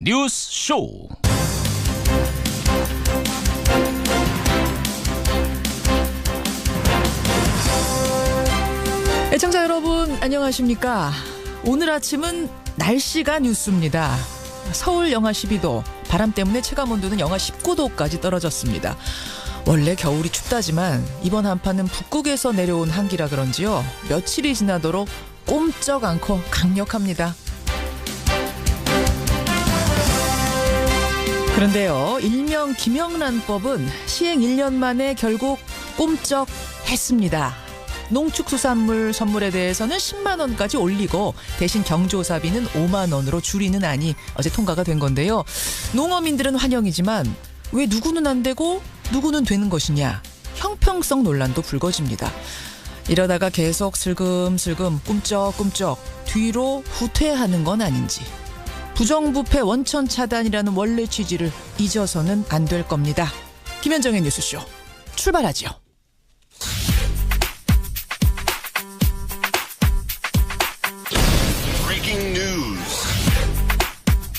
뉴스 쇼. 애청자 여러분 안녕하십니까? 오늘 아침은 날씨가 뉴스입니다. 서울 영하 12도, 바람 때문에 체감 온도는 영하 19도까지 떨어졌습니다. 원래 겨울이 춥다지만 이번 한파는 북극에서 내려온 한기라 그런지요. 며칠이 지나도록 꼼짝 않고 강력합니다. 그런데요, 일명 김영란법은 시행 1년 만에 결국 꼼짝 했습니다. 농축수산물 선물에 대해서는 10만 원까지 올리고 대신 경조사비는 5만 원으로 줄이는 안이 어제 통과가 된 건데요. 농어민들은 환영이지만 왜 누구는 안 되고 누구는 되는 것이냐 형평성 논란도 불거집니다. 이러다가 계속 슬금슬금 꿈쩍꿈쩍 뒤로 후퇴하는 건 아닌지 부정부패 원천 차단이라는 원래 취지를 잊어서는 안 될 겁니다. 김현정의 뉴스쇼 출발하지요.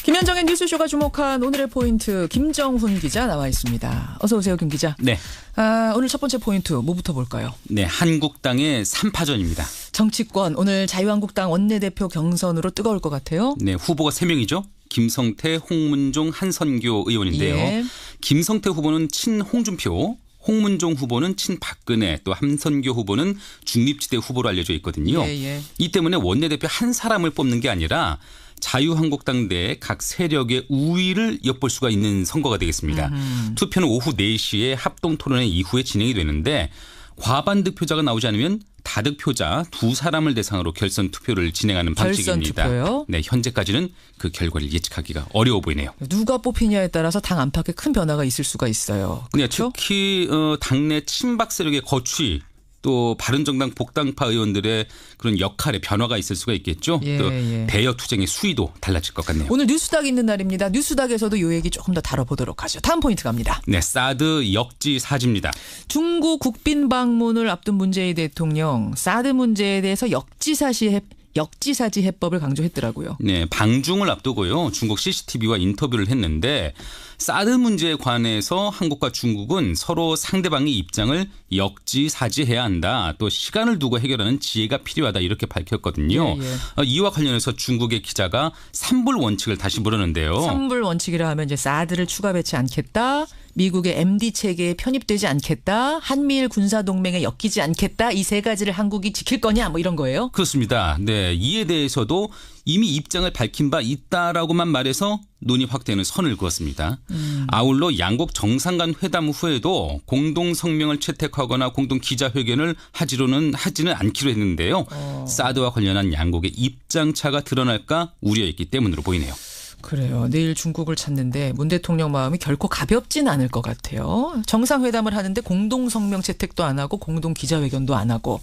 김현정의 뉴스쇼가 주목한 오늘의 포인트 김정훈 기자 나와 있습니다. 어서 오세요, 김 기자. 네, 아, 오늘 첫 번째 포인트 뭐부터 볼까요? 네 한국당의 3파전입니다. 정치권 오늘 자유한국당 원내대표 경선으로 뜨거울 것 같아요. 네, 후보가 3명이죠. 김성태, 홍문종, 한선교 의원인데요. 예. 김성태 후보는 친홍준표, 홍문종 후보는 친박근혜, 또 한선교 후보는 중립지대 후보로 알려져 있거든요. 예, 예. 이 때문에 원내대표 한 사람을 뽑는 게 아니라 자유한국당 내 각 세력의 우위를 엿볼 수가 있는 선거가 되겠습니다. 투표는 오후 4시에 합동 토론회 이후에 진행이 되는데 과반 득표자가 나오지 않으면 다득 표자 두 사람을 대상으로 결선 투표를 진행하는 결선 방식입니다. 투표요? 네, 현재까지는 그 결과를 예측하기가 어려워 보이네요. 누가 뽑히냐에 따라서 당 안팎에 큰 변화가 있을 수가 있어요. 네, 그렇죠? 특히 어, 당내 친박 세력의 거취 또 바른정당 복당파 의원들의 그런 역할에 변화가 있을 수가 있겠죠. 예, 또 예. 대여 투쟁의 수위도 달라질 것 같네요. 오늘 뉴스닥 있는 날입니다. 뉴스닥에서도 이 얘기 조금 더 다뤄보도록 하죠. 다음 포인트 갑니다. 네, 사드 역지 사지입니다. 중국 국빈 방문을 앞둔 문재인 대통령 사드 문제에 대해서 역지사시 해, 역지사지 해법을 강조했더라고요. 네, 방중을 앞두고요. 중국 CCTV와 인터뷰를 했는데 사드 문제에 관해서 한국과 중국은 서로 상대방의 입장을 역지사지해야 한다. 또 시간을 두고 해결하는 지혜가 필요하다 이렇게 밝혔거든요. 예, 예. 어, 이와 관련해서 중국의 기자가 삼불 원칙을 다시 물었는데요. 삼불 원칙이라 하면 이제 사드를 추가 배치 않겠다. 미국의 MD 체계에 편입되지 않겠다. 한미일 군사 동맹에 엮이지 않겠다. 이 세 가지를 한국이 지킬 거냐 뭐 이런 거예요. 그렇습니다. 네, 이에 대해서도 이미 입장을 밝힌 바 있다라고만 말해서 논의 확대는 선을 그었습니다. 아울러 양국 정상 간 회담 후에도 공동 성명을 채택하거나 공동 기자회견을 하지로는 하지는 않기로 했는데요. 사드와 관련한 양국의 입장 차가 드러날까 우려했기 때문으로 보이네요. 그래요. 내일 중국을 찾는데 문 대통령 마음이 결코 가볍진 않을 것 같아요. 정상회담을 하는데 공동 성명 채택도 안 하고 공동 기자회견도 안 하고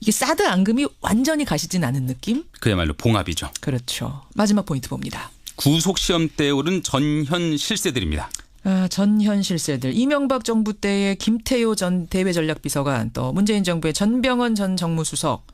이게 사드 앙금이 완전히 가시진 않은 느낌? 그야말로 봉합이죠. 그렇죠. 마지막 포인트 봅니다. 구속 시험 때 오른 전현 실세들입니다. 아, 전현 실세들 이명박 정부 때의 김태효 전 대외전략비서관 또 문재인 정부의 전병헌 전 정무수석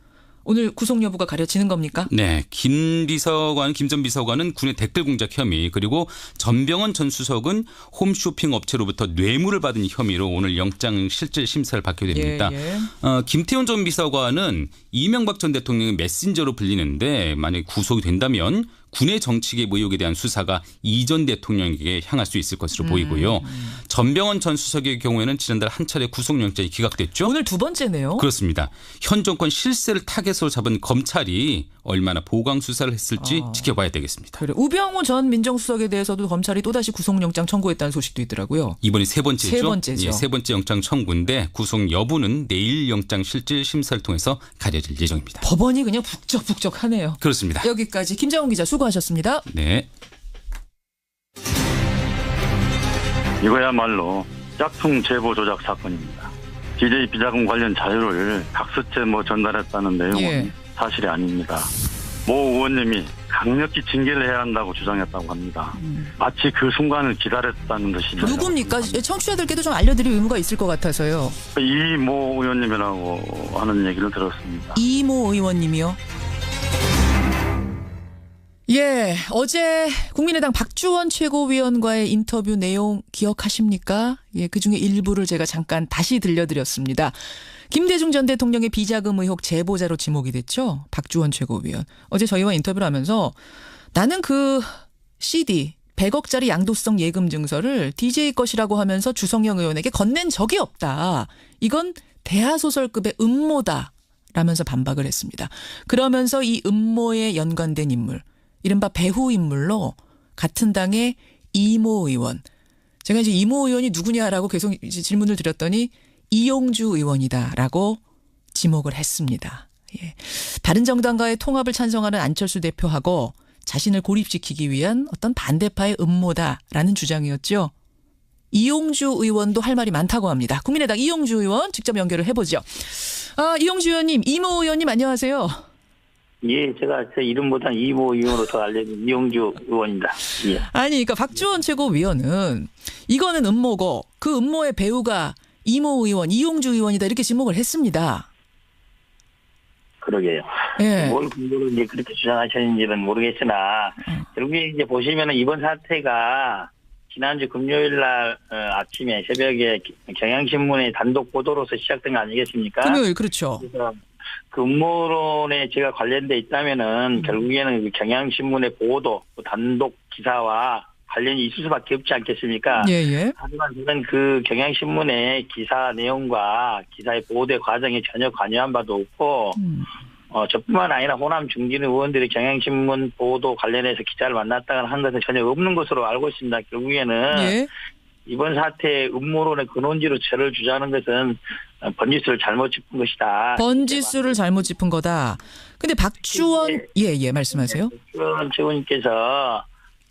오늘 구속 여부가 가려지는 겁니까? 네, 김 비서관, 김전 비서관은 군의 댓글 공작 혐의 그리고 전병헌 전 수석은 홈쇼핑 업체로부터 뇌물을 받은 혐의로 오늘 영장 실질 심사를 받게 됩니다. 예, 예. 어, 김태훈 전 비서관은 이명박 전 대통령의 메신저로 불리는데 만약 구속이 된다면 군의 정치계 의혹에 대한 수사가 이전 대통령에게 향할 수 있을 것으로 보이고요. 전병헌 전 수석의 경우에는 지난달 한 차례 구속영장이 기각됐죠. 오늘 두 번째네요. 그렇습니다. 현 정권 실세를 타겟으로 잡은 검찰이 얼마나 보강 수사를 했을지 아. 지켜봐야 되겠습니다. 그래 우병우 전 민정수석에 대해서도 검찰이 또다시 구속영장 청구했다는 소식도 있더라고요. 이번이 세 번째죠. 세 번째죠. 예, 세 번째 영장 청구인데 구속 여부는 내일 영장 실질 심사를 통해서 가려질 예정입니다. 법원이 그냥 북적북적하네요. 그렇습니다. 여기까지 김정훈 기자 수고 하셨습니다. 네. 이거야말로 짝퉁 제보 조작 사건입니다. DJ 비자금 관련 자료를 각수채 뭐 전달했다는 내용은 예. 사실이 아닙니다. 모 의원님이 강력히 징계를 해야 한다고 주장했다고 합니다. 마치 그 순간을 기다렸다는 듯이 누굽니까? 청취자들께도 좀 알려드릴 의무가 있을 것 같아서요. 이모 의원님이라고 하는 얘기를 들었습니다. 이모 의원님이요. 예, 어제 국민의당 박주원 최고위원과의 인터뷰 내용 기억하십니까? 예, 그 중에 일부를 제가 잠깐 다시 들려드렸습니다. 김대중 전 대통령의 비자금 의혹 제보자로 지목이 됐죠. 박주원 최고위원. 어제 저희와 인터뷰를 하면서 나는 그 CD 100억짜리 양도성 예금 증서를 DJ 것이라고 하면서 주성영 의원에게 건넨 적이 없다. 이건 대하소설급의 음모다. 라면서 반박을 했습니다. 그러면서 이 음모에 연관된 인물, 이른바 배후 인물로 같은 당의 이모 의원. 제가 이제 이모 의원이 누구냐라고 계속 질문을 드렸더니 이용주 의원이다라고 지목을 했습니다. 예. 다른 정당과의 통합을 찬성하는 안철수 대표하고 자신을 고립시키기 위한 어떤 반대파의 음모다라는 주장이었죠. 이용주 의원도 할 말이 많다고 합니다. 국민의당 이용주 의원 직접 연결을 해보죠. 아, 이용주 의원님, 이모 의원님 안녕하세요. 예, 제가 제 이름보다 이모 의원으로 더 알려진 이용주 의원입니다. 예. 아니, 그러니까 박주원 최고위원은 이거는 음모고 그 음모의 배우가 이모 의원, 이용주 의원이다 이렇게 지목을 했습니다. 그러게요. 예. 뭘 근거로 이제 그렇게 주장하셨는지는 모르겠으나, 음. 결국에 이제 보시면은 이번 사태가 지난주 금요일 날 어, 아침에 새벽에 경향신문의 단독 보도로서 시작된 거 아니겠습니까? 금요일 그렇죠. 그래서 그 음모론에 제가 관련돼 있다면은 결국에는 그 경향신문의 보도, 그 단독 기사와 관련이 있을 수밖에 없지 않겠습니까? 예, 예. 하지만 저는 그 경향신문의 기사 내용과 기사의 보도의 과정에 전혀 관여한 바도 없고, 음. 어, 저뿐만 아니라 호남 중진 의원들이 경향신문 보도 관련해서 기자를 만났다가 한 것은 전혀 없는 것으로 알고 있습니다. 결국에는 예. 이번 사태의 음모론의 근원지로 저를 주장하는 것은 어, 번지수를 잘못 짚은 것이다. 번지수를 잘못 짚은 거다. 근데 박주원 예, 예, 말씀하세요. 박주원 최고님께서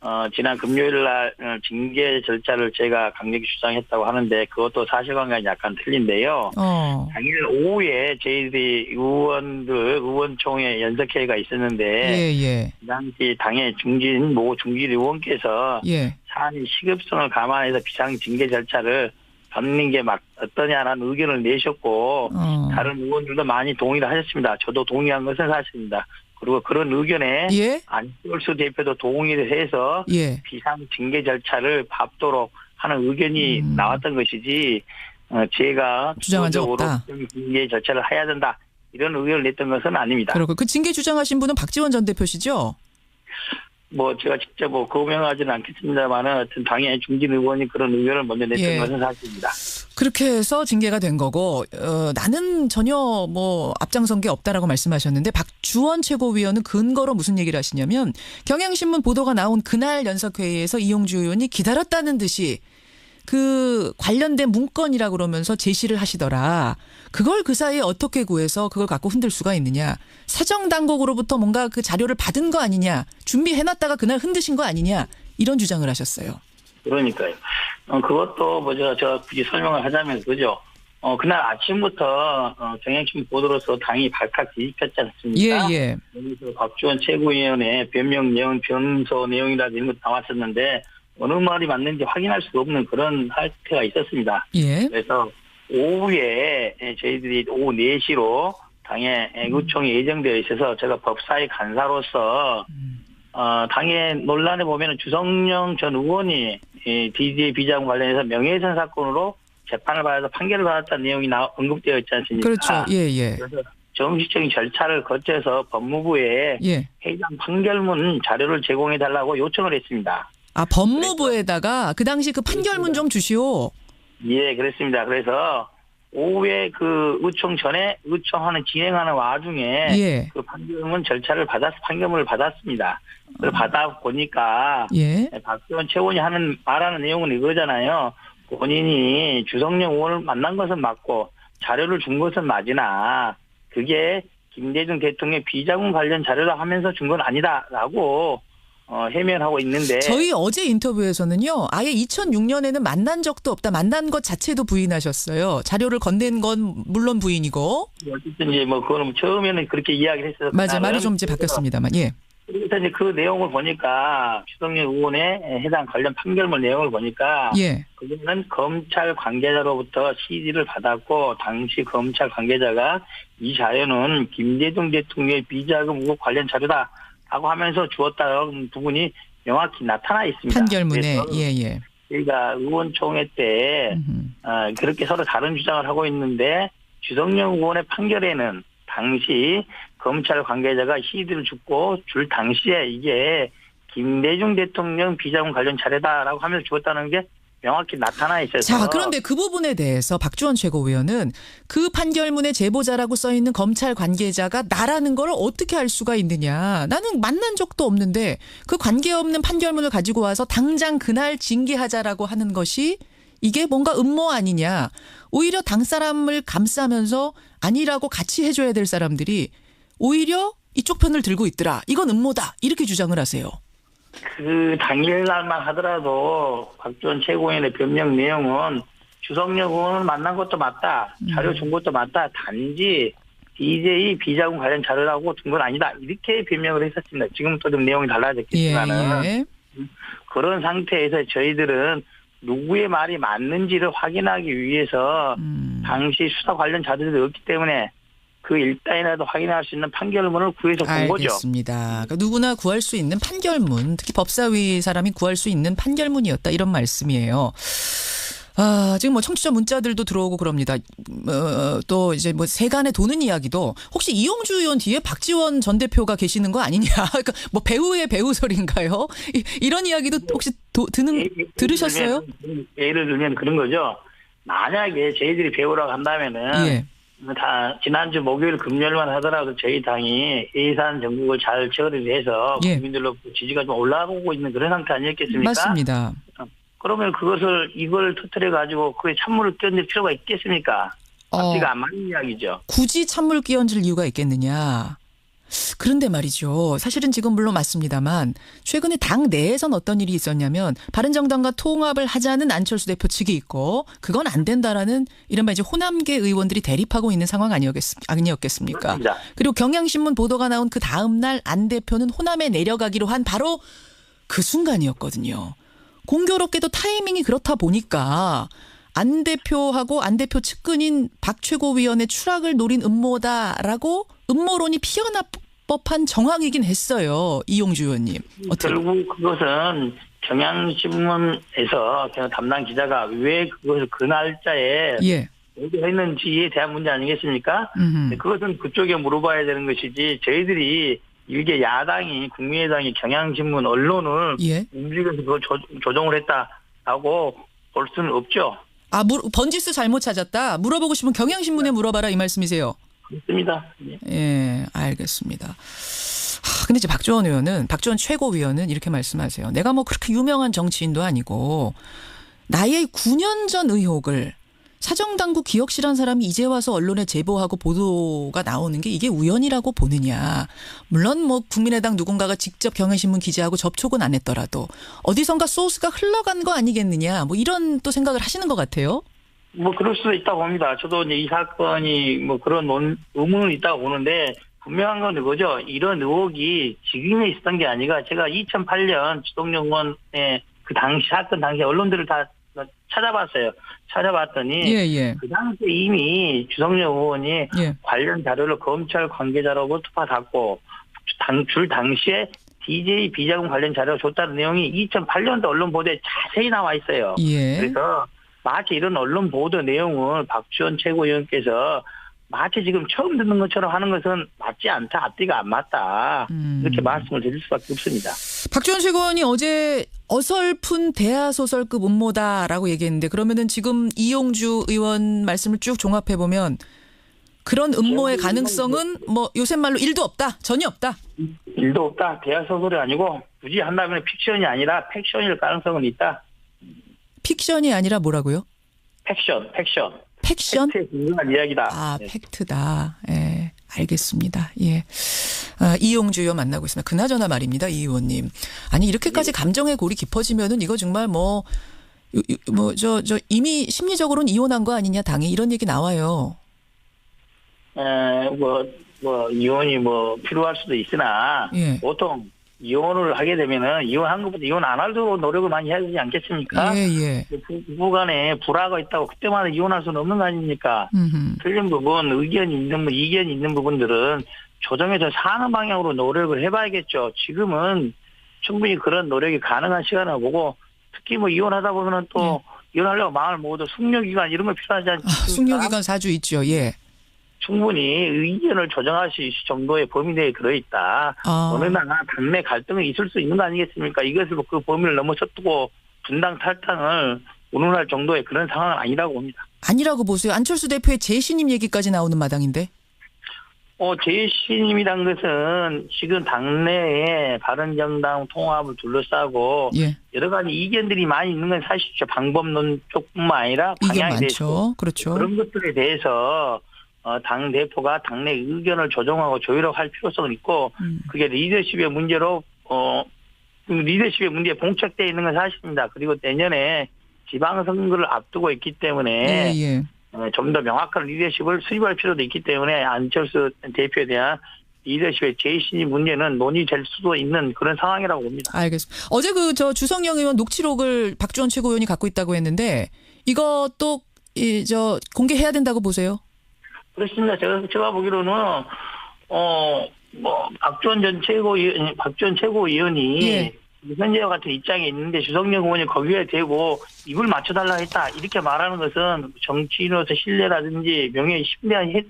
어, 지난 금요일 날 어, 징계 절차를 제가 강력히 주장했다고 하는데 그것도 사실관계가 약간 틀린데요. 어. 당일 오후에 저희들이 의원들 의원총회 연석회의가 있었는데 예, 예. 그 당시 당의 중진 모 중진 의원께서 예. 사안의 시급성을 감안해서 비상 징계 절차를 받는 게 막 어떠냐라는 의견을 내셨고 어. 다른 의원들도 많이 동의를 하셨습니다. 저도 동의한 것은 사실입니다. 그리고 그런 의견에 예. 안철수 대표도 동의를 해서 예. 비상 징계 절차를 밟도록 하는 의견이 음. 나왔던 것이지 어, 제가 주장한 적 주도적으로 없다. 비상 징계 절차를 해야 된다 이런 의견을 냈던 것은 아닙니다. 그렇고 그 징계 주장하신 분은 박지원 전 대표시죠? 뭐 제가 직접 뭐 거명하지는 않겠습니다만은 어떤 당의 중진 의원이 그런 의견을 먼저 냈던 예. 것은 사실입니다. 그렇게 해서 징계가 된 거고 어, 나는 전혀 뭐 앞장선 게 없다라고 말씀하셨는데 박주원 최고위원은 근거로 무슨 얘기를 하시냐면 경향신문 보도가 나온 그날 연석회의에서 이용주 의원이 기다렸다는 듯이 그 관련된 문건이라 그러면서 제시를 하시더라. 그걸 그 사이에 어떻게 구해서 그걸 갖고 흔들 수가 있느냐. 사정 당국으로부터 뭔가 그 자료를 받은 거 아니냐. 준비해놨다가 그날 흔드신 거 아니냐. 이런 주장을 하셨어요. 그러니까요. 어, 그것도 뭐 제가, 제가 굳이 설명을 하자면 그죠. 어, 그날 아침부터 어, 경향신문 보도로서 당이 발칵 뒤집혔지 않습니까? 예, 예. 여기서 박주원 최고위원의 변명 내용, 변소 내용이라든지 이런 것 나왔었는데 어느 말이 맞는지 확인할 수가 없는 그런 사태가 있었습니다. 예. 그래서 오후에 저희들이 오후 4시로 당의 의총이 예정되어 있어서 제가 법사위 간사로서 어, 당의 논란에 보면은 주성영 전 의원이 이 DJ 비자금 관련해서 명예훼손 사건으로 재판을 받아서 판결을 받았다는 내용이 나, 언급되어 있지 않습니까? 그렇죠. 예, 예. 그래서 정식적인 절차를 거쳐서 법무부에 예. 해당 판결문 자료를 제공해 달라고 요청을 했습니다. 아, 법무부에다가 그 당시 그 판결문 좀 주시오. 예, 그렇습니다. 그래서 오후에 그 의총 전에 의총하는 진행하는 와중에 예. 그 판결문 절차를 받았 판결문을 받았습니다. 그걸 받아 보니까 예. 박지원 최원이 하는 말하는 내용은 이거잖아요. 본인이 주성영 의원을 만난 것은 맞고 자료를 준 것은 맞으나 그게 김대중 대통령의 비자금 관련 자료라 하면서 준 건 아니다라고 어, 해명하고 있는데 저희 어제 인터뷰에서는요, 아예 2006년에는 만난 적도 없다. 만난 것 자체도 부인하셨어요. 자료를 건넨 건 물론 부인이고. 어쨌든 이제 뭐 그거는 처음에는 그렇게 이야기를 했어서 맞아, 말이 좀 이제 바뀌었습니다만, 예. 그래서 이제 그 내용을 보니까 주성영 의원의 해당 관련 판결문 내용을 보니까 예. 그거는 검찰 관계자로부터 CD를 받았고 당시 검찰 관계자가 이 자료는 김대중 대통령의 비자금 의혹 관련 자료다 하고 하면서 주었다는 부분이 명확히 나타나 있습니다. 판결문에 그래서 예 예. 의원총회 때. 어, 그렇게 서로 다른 주장을 하고 있는데 주성영 의원의 판결에는 당시 검찰 관계자가 시드를 줍고 줄 당시에 이게 김대중 대통령 비자금 관련 차례다라고 하면서 주었다는 게 명확히 나타나 있어서 자, 그런데 그 부분에 대해서 박주원 최고위원은 그 판결문에 제보자라고 써 있는 검찰 관계자가 나라는 걸 어떻게 알 수가 있느냐. 나는 만난 적도 없는데 그 관계없는 판결문을 가지고 와서 당장 그날 징계하자라고 하는 것이 이게 뭔가 음모 아니냐. 오히려 당 사람을 감싸면서 아니라고 같이 해줘야 될 사람들이 오히려 이쪽 편을 들고 있더라. 이건 음모다. 이렇게 주장을 하세요. 그 당일날만 하더라도 박지원 최고위원의 변명 내용은 주성영 의원을 만난 것도 맞다. 자료 준 것도 맞다. 단지 DJ 비자금 관련 자료라고 준 건 아니다. 이렇게 변명을 했었습니다. 지금 또좀 내용이 예, 달라졌겠지만은 예. 그런 상태에서 저희들은 누구의 말이 맞는지를 확인하기 위해서 음. 당시 수사 관련 자료들이 없기 때문에 그 일단이라도 확인할 수 있는 판결문을 구해서 본 거죠. 알겠습니다. 그러니까 누구나 구할 수 있는 판결문, 특히 법사위 사람이 구할 수 있는 판결문이었다 이런 말씀이에요. 아, 지금 뭐 청취자 문자들도 들어오고 그럽니다. 어, 또 이제 뭐 세간에 도는 이야기도 혹시 이용주 의원 뒤에 박지원 전 대표가 계시는 거 아니냐? 그러니까 뭐 배우의 배우설인가요? 이, 이런 이야기도 혹시 도, 드는 예를 들으셨어요? 들면, 예를 들면 그런 거죠. 만약에 저희들이 배우라고 한다면은 예. 다 지난주 목요일 금요일만 하더라도 저희 당이 예산 정국을 잘 처리를 해서 예. 국민들로 지지가 좀 올라오고 있는 그런 상태 아니었겠습니까? 맞습니다. 그러면 그것을 이걸 터트려 가지고 그에 찬물을 끼얹을 필요가 있겠습니까? 어, 앞뒤가 안 맞는 이야기죠. 굳이 찬물 끼얹을 이유가 있겠느냐. 그런데 말이죠. 사실은 지금 물론 맞습니다만 최근에 당 내에선 어떤 일이 있었냐면 바른정당과 통합을 하자는 안철수 대표 측이 있고 그건 안 된다라는 이른바 이제 호남계 의원들이 대립하고 있는 상황 아니었겠, 아니었겠습니까? 그렇습니다. 그리고 경향신문 보도가 나온 그 다음 날 안 대표는 호남에 내려가기로 한 바로 그 순간이었거든요. 공교롭게도 타이밍이 그렇다 보니까 안 대표하고 안 대표 측근인 박 최고위원의 추락을 노린 음모다라고 음모론이 피어나 법한 정황이긴 했어요. 이용주 의원님. 어떻게 결국 그것은 경향신문에서 담당 기자가 왜 그것을 그 날짜에 예. 했는지에 대한 문제 아니겠습니까? 음흠. 그것은 그쪽에 물어봐야 되는 것이지 저희들이 이게 야당이 국민의당이 경향신문 언론을 예. 움직여서 그걸 조, 조정을 했다라고 볼 수는 없죠. 아, 물, 번지수 잘못 찾았다. 물어보고 싶으면 경향신문에 물어봐라 이 말씀이세요. 그렇습니다. 예. 예, 알겠습니다. 하, 근데 이제 박지원 의원은 박지원 최고위원은 이렇게 말씀하세요. 내가 뭐 그렇게 유명한 정치인도 아니고 나의 9년 전 의혹을 사정당국 기억실한 사람이 이제 와서 언론에 제보하고 보도가 나오는 게 이게 우연이라고 보느냐. 물론 뭐 국민의당 누군가가 직접 경향신문 기자하고 접촉은 안 했더라도 어디선가 소스가 흘러간 거 아니겠느냐. 뭐 이런 또 생각을 하시는 것 같아요. 뭐 그럴 수도 있다고 봅니다. 저도 이제 이 사건이 뭐 그런 논, 의문은 있다고 보는데 분명한 건 이거죠. 이런 의혹이 지금에 있었던 게 아니라 제가 2008년 주동영 의원의 그 당시 사건 당시 언론들을 다 찾아봤어요. 찾아봤더니 예, 예. 그 당시에 이미 주성영 의원이 예. 관련 자료를 검찰 관계자라고 투파받고 당, 줄 당시에 DJ 비자금 관련 자료 를 줬다는 내용이 2008년도 언론 보도에 자세히 나와 있어요. 예. 그래서 마치 이런 언론 보도 내용을 박지원 최고위원께서 마치 지금 처음 듣는 것처럼 하는 것은 맞지 않다, 앞뒤가 안 맞다. 음. 이렇게 말씀을 드릴 수밖에 없습니다. 박지원 최고원이 어제 어설픈 대하소설급 음모다라고 얘기했는데 그러면은 지금 이용주 의원 말씀을 쭉 종합해 보면 그런 음모의 가능성은 뭐 요새 말로 일도 없다 전혀 없다. 일도 없다, 대화소설이 아니고 굳이 한다면 픽션이 아니라 팩션일 가능성은 있다. 픽션이 아니라 뭐라고요? 팩션, 팩션. 팩션? 근거한 이야기다. 아 네. 팩트다. 예, 알겠습니다. 예. 아, 이용주 의원 만나고 있습니다. 그나저나 말입니다, 이 의원님. 아니 이렇게까지 감정의 골이 깊어지면은 이거 정말 뭐. 뭐 저 저 이미 심리적으로는 이혼한 거 아니냐 당이 이런 얘기 나와요. 에, 뭐, 뭐, 이혼이 뭐, 필요할 수도 있으나, 예. 보통, 이혼을 하게 되면은, 이혼한 것보다 이혼 안 하도록 노력을 많이 해야 되지 않겠습니까? 예, 예. 부- 부부 간에 불화가 있다고 그때마다 이혼할 수는 없는 거 아닙니까? 음흠. 틀린 부분, 의견이 있는, 부- 이견이 있는 부분들은 조정해서 사는 방향으로 노력을 해봐야겠죠. 지금은 충분히 그런 노력이 가능한 시간을 보고 특히 뭐 이혼하다 보면은 또 이혼하려고 마음을 먹어도 숙려기간 이런 거 필요하지 아, 않습니까? 숙려기간 4주 있죠. 예. 충분히 의견을 조정할 수 있을 정도의 범위 내에 들어있다. 아. 어느 나라 당내 갈등이 있을 수 있는 거 아니겠습니까? 이것을 그 범위를 넘어섰고 분당 탈당을 운운할 정도의 그런 상황은 아니라고 봅니다. 아니라고 보세요. 안철수 대표의 재신임 얘기까지 나오는 마당인데. 어, 제신임이란 것은 지금 당내에 바른정당 통합을 둘러싸고 예. 여러 가지 이견들이 많이 있는 건 사실이죠. 방법론 쪽뿐만 아니라 방향에 대해서. 그렇죠. 그런 것들에 대해서 어, 당 대표가 당내 의견을 조정하고 조율하고 할 필요성은 있고 음. 그게 리더십의 문제로 어그 리더십의 문제에 봉착되어 있는 건 사실입니다. 그리고 내년에 지방선거를 앞두고 있기 때문에 예, 예. 좀더 명확한 리더십을 수립할 필요도 있기 때문에 안철수 대표에 대한 리더십의 재신이 문제는 논의될 수도 있는 그런 상황이라고 봅니다. 알겠습니다. 어제 그 저 주성영 의원 녹취록을 박주원 최고위원이 갖고 있다고 했는데 이것도 이 저 공개해야 된다고 보세요. 그렇습니다. 제가 제가 보기로는 어뭐 박지원 전 최고위원 박지원 최고위원이 예. 현재와 같은 입장에 있는데 주성영 의원이 거기에 대고 입을 맞춰달라 했다 이렇게 말하는 것은 정치인으로서 신뢰라든지 명예에 심대한 해-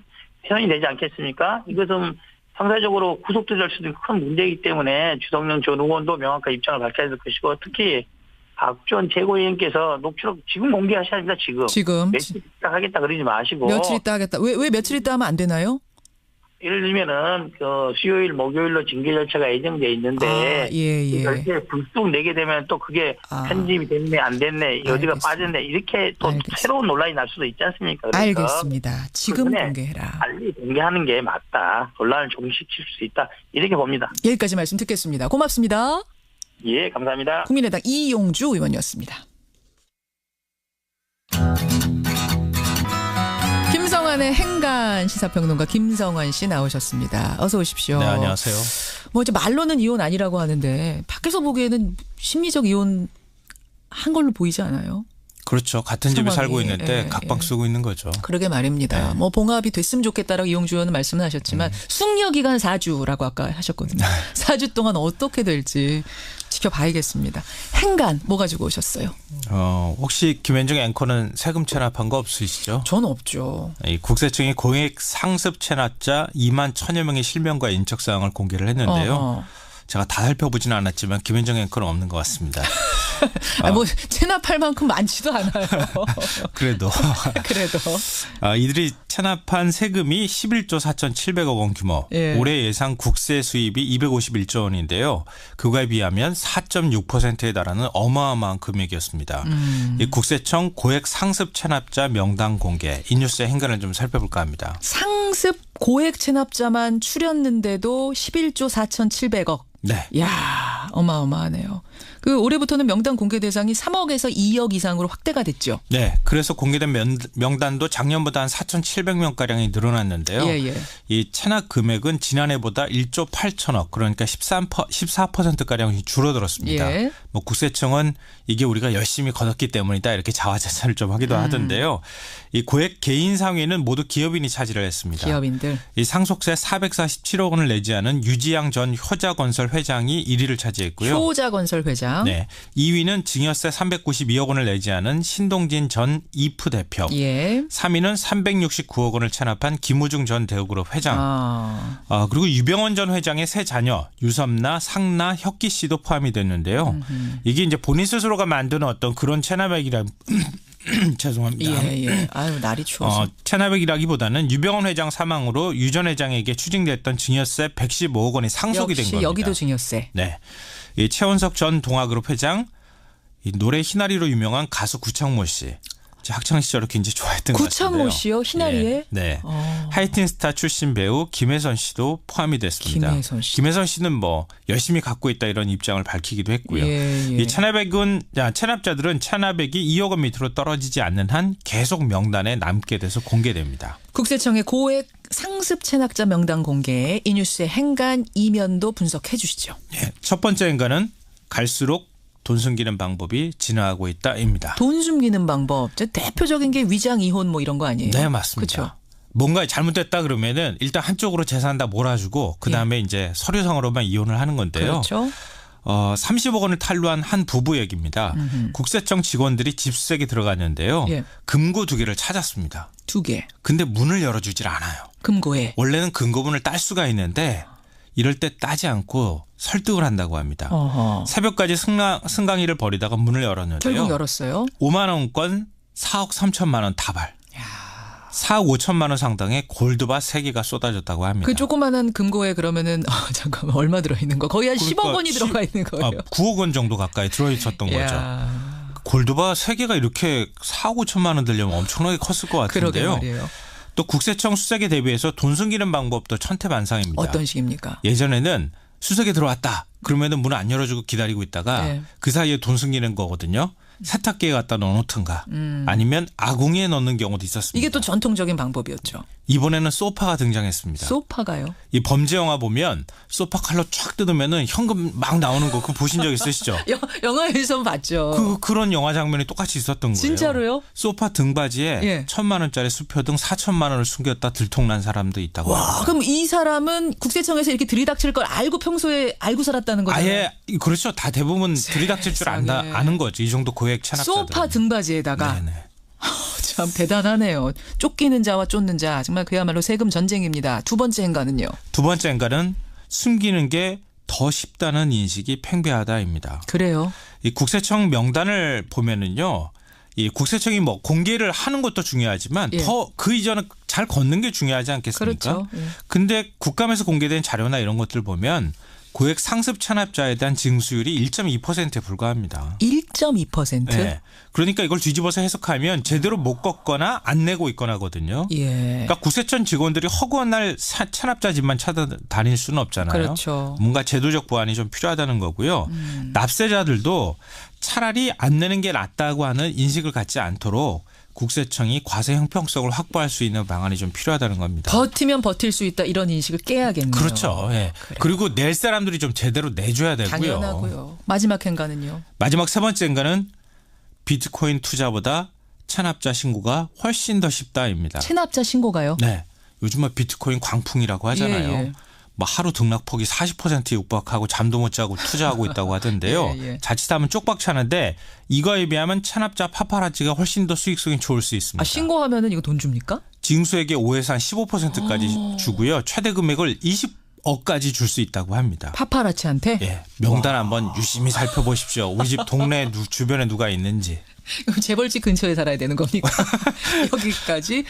해선이 되지 않겠습니까? 이것은 상사적으로 구속될 수도 있는 큰 문제이기 때문에 주성영 전 의원도 명확한 입장을 밝혀야 될 것이고 특히 박지원 최고위원께서 녹취록 지금 공개하셔야 합니다. 지금 지금 며칠 있다 하겠다 그러지 마시고 며칠 있다 하겠다. 왜 왜 며칠 있다 하면 안 되나요? 예를 들면은 그 수요일 목요일로 징계 절차가 예정돼 있는데 아, 예, 예. 이렇게 불쑥 내게 되면 또 그게 아. 편집이 됐네 안 됐네 여지가 알겠습니다. 빠졌네 이렇게 또 알겠습니다. 새로운 논란이 날 수도 있지 않습니까? 그래서 알겠습니다. 지금 공개해라. 빨리 공개하는 게 맞다. 논란을 종식시킬 수 있다. 이렇게 봅니다. 여기까지 말씀 듣겠습니다. 고맙습니다. 예, 감사합니다. 국민의당 이용주 의원이었습니다. 김성환의 행간 시사평론가 김성환 씨 나오셨습니다. 어서 오십시오. 네, 안녕하세요. 뭐 이제 말로는 이혼 아니라고 하는데 밖에서 보기에는 심리적 이혼 한 걸로 보이지 않아요? 그렇죠. 같은 집에 상황이, 살고 있는데 예, 각방 예. 쓰고 있는 거죠. 그러게 말입니다. 네. 뭐 봉합이 됐으면 좋겠다라고 이용주 의원은 말씀을 하셨지만 음. 숙려 기간 4주라고 아까 하셨거든요. 네. 4주 동안 어떻게 될지 지켜봐야겠습니다. 행간 뭐 가지고 오셨어요? 어, 혹시 김현정 앵커는 세금 체납한 거 없으시죠? 전 없죠. 이 국세청이 공익 상습 체납자 2만 천여 명의 실명과 인적 사항을 공개를 했는데요. 어, 어. 제가 다 살펴보지는 않았지만 김현정 앵커는 없는 것 같습니다. 아, 뭐 체납할 만큼 많지도 않아요. 그래도 그래도 아, 이들이 체납한 세금이 11조 4,700억 원 규모. 예. 올해 예상 국세 수입이 251조 원인데요. 그거에 비하면 4.6%에 달하는 어마어마한 금액이었습니다. 음. 이 국세청 고액 상습 체납자 명단 공개 이 뉴스의 행간을 좀 살펴볼까 합니다. 상습 고액 체납자만 추렸는데도 11조 4,700억. 네. 야 어마어마하네요. 그 올해부터는 명단 공개 대상이 3억에서 2억 이상으로 확대가 됐죠. 네. 그래서 공개된 명, 명단도 작년보다 한 4,700명 가량이 늘어났는데요. 예, 예. 이 체납 금액은 지난해보다 1조 8천억 그러니까 13% 14% 가량이 줄어들었습니다. 예. 뭐 국세청은 이게 우리가 열심히 거뒀기 때문이다 이렇게 자화자찬을 좀 음. 하기도 하던데요. 이 고액 개인 상위는 모두 기업인이 차지를 했습니다. 기업인들. 이 상속세 447억 원을 내지 않은 유지양 전 효자건설 회장이 1위를 차지했고요. 효자건설 회장. 네. 2위는 증여세 392억 원을 내지 않은 신동진 전 이프 대표. 예. 3위는 369억 원을 체납한 김우중 전 대우그룹 회장. 아. 아, 그리고 유병원 전 회장의 세 자녀 유섬나, 상나, 혁기 씨도 포함이 됐는데요. 이게 이제 본인 스스로가 만드는 어떤 그런 체납액이라 죄송합니다. 예, 예. 아유, 날이 추워서. 어, 체납액이라기보다는 유병원 회장 사망으로 유 전 회장에게 추징됐던 증여세 115억 원이 상속이 된 겁니다. 여기도 증여세. 네. 이 최원석 전 동아그룹 회장 이 노래 희나리로 유명한 가수 구창모 씨. 제 학창 시절을 굉장히 좋아했던 것 같은데요. 구창모 씨요? 희나리에? 예, 네. 어. 하이틴 스타 출신 배우 김혜선 씨도 포함이 됐습니다. 김혜선 씨. 김혜선 씨는 뭐 열심히 갖고 있다 이런 입장을 밝히기도 했고요. 예, 예. 이 체납액은 야, 체납자들은 체납액이 2억 원 밑으로 떨어지지 않는 한 계속 명단에 남게 돼서 공개됩니다. 국세청의 고액 상습 체납자 명단 공개 이 뉴스의 행간 이면도 분석해 주시죠. 예. 첫 번째 인간은 갈수록 돈 숨기는 방법이 진화하고 있다입니다. 돈 숨기는 방법. 저 대표적인 게 위장 이혼 뭐 이런 거 아니에요? 네, 맞습니다. 그렇죠. 뭔가 잘못됐다 그러면은 일단 한쪽으로 재산 다 몰아주고 그 다음에 이제 서류상으로만 이혼을 하는 건데요. 예. 그렇죠. 어, 30억 원을 탈루한 한 부부 얘기입니다. 국세청 직원들이 집수색에 들어갔는데요. 예. 금고 두 개를 찾았습니다. 두 개. 근데 문을 열어주질 않아요. 금고에. 원래는 금고문을 딸 수가 있는데 이럴 때 따지 않고 설득을 한다고 합니다. 어허. 새벽까지 승강, 승강이를 벌이다가 문을 열었는데요. 결국 열었어요. 5만 원권 4억 3천만 원 다발. 4억 5천만 원 상당의 골드바 3개가 쏟아졌다고 합니다. 그 조그만한 금고에 그러면은 어, 잠깐만 얼마 들어 있는 거? 거의 한 10억 그러니까 원이 시- 들어가 있는 거예요. 아, 9억 원 정도 가까이 들어 있었던 거죠. 이야, 골드바 3개가 이렇게 4억 5천만 원 들려면 엄청나게 컸을 것 같은데요. 또 국세청 수색에 대비해서 돈 숨기는 방법도 천태만상입니다. 어떤 식입니까? 예전에는 수색에 들어왔다. 그러면은 문 안 열어주고 기다리고 있다가 네. 그 사이에 돈 숨기는 거거든요. 세탁기에 갖다 넣어놓든가 아니면 아궁이에 넣는 경우도 있었습니다. 음. 이게 또 전통적인 방법이었죠. 이번에는 소파가 등장했습니다. 소파가요. 이 범죄 영화 보면 소파 칼로 쫙 뜯으면은 현금 막 나오는 거 그거 보신 적 있으시죠? 여, 영화에서 봤죠. 그 그런 영화 장면이 똑같이 있었던 거예요. 진짜로요? 소파 등받이에 예. 천만 원짜리 수표 등 사천만 원을 숨겼다 들통난 사람도 있다고 합니다. 아, 그럼 이 사람은 국세청에서 이렇게 들이닥칠 걸 알고 평소에 알고 살았다는 거잖아요. 아예 그렇죠. 다 대부분 들이닥칠 줄 안다. 아는 거죠. 이 정도 고액 체납자들. 소파 등받이에다가 네네. 참 대단하네요. 쫓기는 자와 쫓는 자 정말 그야말로 세금 전쟁입니다. 두 번째 행가는요. 두 번째 인가는 숨기는 게 더 쉽다는 인식이 팽배하다입니다. 그래요. 이 국세청 명단을 보면은요. 이 국세청이 뭐 공개를 하는 것도 중요하지만 예. 더그 이전은 잘 걷는 게 중요하지 않겠습니까? 그렇죠. 예. 근데 국감에서 공개된 자료나 이런 것들 보면 고액 상습 찬압자에 대한 징수율이 1.2%에 불과합니다. 1.2%. 네. 그러니까 이걸 뒤집어서 해석하면 제대로 못 걷거나 안 내고 있거나거든요. 예. 그러니까 구세청 직원들이 허구한 날 사- 찬압자 집만 찾아다닐 수는 없잖아요. 그렇죠. 뭔가 제도적 보완이 좀 필요하다는 거고요. 납세자들도 차라리 안 내는 게 낫다고 하는 인식을 갖지 않도록 국세청이 과세 형평성을 확보할 수 있는 방안이 좀 필요하다는 겁니다. 버티면 버틸 수 있다 이런 인식을 깨야겠네요. 그렇죠. 예. 그래. 그리고 낼 사람들이 좀 제대로 내줘야 되고요. 당연하고요. 마지막 행가는요. 마지막 세 번째인가는 비트코인 투자보다 찬압자 신고가 훨씬 더 쉽다입니다. 체납자 신고가요. 네. 요즘은 비트코인 광풍이라고 하잖아요. 예, 예. 뭐 하루 등락폭이 40%에 육박하고 잠도 못 자고 투자하고 있다고 하던데요. 예, 예. 자칫하면 쪽박 차는데 이거에 비하면 찬압자 파파라치가 훨씬 더 수익성이 좋을 수 있습니다. 아 신고하면은 이거 돈 줍니까? 징수액의 5에서 한 15%까지 주고요. 최대 금액을 20 억까지 줄 수 있다고 합니다. 파파라치한테 예, 명단 한번 유심히 살펴보십시오. 우리 집 동네 누- 주변에 누가 있는지. 재벌집 근처에 살아야 되는 겁니까? 여기까지